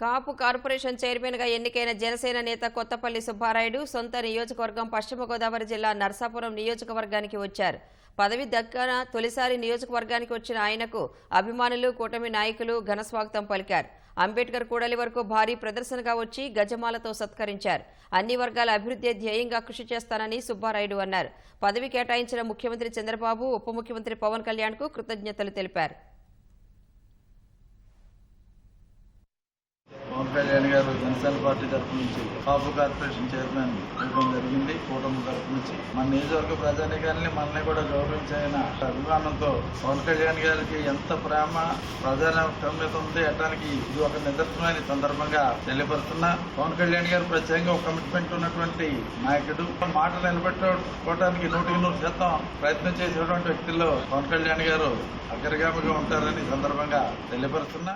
కాపు corporation చైర్మన్గా ఎన్నికైన జనసేన నేత కొత్తపల్లి సుబ్బారాయుడు సొంత నియోజకవర్గం పశ్చిమ గోదావరి జిల్లా నర్సాపురం నియోజకవర్గానికి వచ్చారు. పదవి దక్కన తొలిసారి నియోజకవర్గానికి వచ్చిన ఆయనకు అభిమానులు కూటమి నాయకులు ఘనస్వాగతం పలికారు. అంబేద్కర్ కూడలి వరకు భారీ ప్రదర్శనగా వచ్చి గజమాలతో సత్కరించారు. అన్ని వర్గాల అభివృద్ధి ధ్యేయంగా కృషి చేస్తానని సుబ్బారాయుడు అన్నారు. పదవి కేటాయించిన ముఖ్యమంత్రి చంద్రబాబు ఉప ముఖ్యమంత్రి పవన్ కళ్యాణ్కు కృతజ్ఞతలు తెలిపారు పవన్ కళ్యాణ్ గారు జనసేన పార్టీ తరఫు నుంచి కాపు కార్పొరేషన్ చైర్మన్ ఇవ్వడం జరిగింది. కూటమి తరఫు నుంచి మన నియోజకవర్గ ప్రజానికాన్ని మనల్ని కూడా గౌరవించిన అభిమానంతో పవన్ కళ్యాణ్ గారికి ఎంత ప్రేమ ప్రజానీకం మీద ఉంది అనడానికి ఇది ఒక నిదర్శనమైన సందర్భంగా తెలియపరుస్తున్నా. పవన్ కళ్యాణ్ గారు ప్రత్యేకంగా ఒక కమిట్మెంట్ ఉన్నటువంటి నాయకుడు. మాట నిలబెట్టుకోవడానికి నూటికి నూరు శాతం ప్రయత్నం చేసేటువంటి వ్యక్తుల్లో పవన్ కళ్యాణ్ గారు అగ్రగామిగా ఉంటారని సందర్భంగా తెలియపరుస్తున్నా.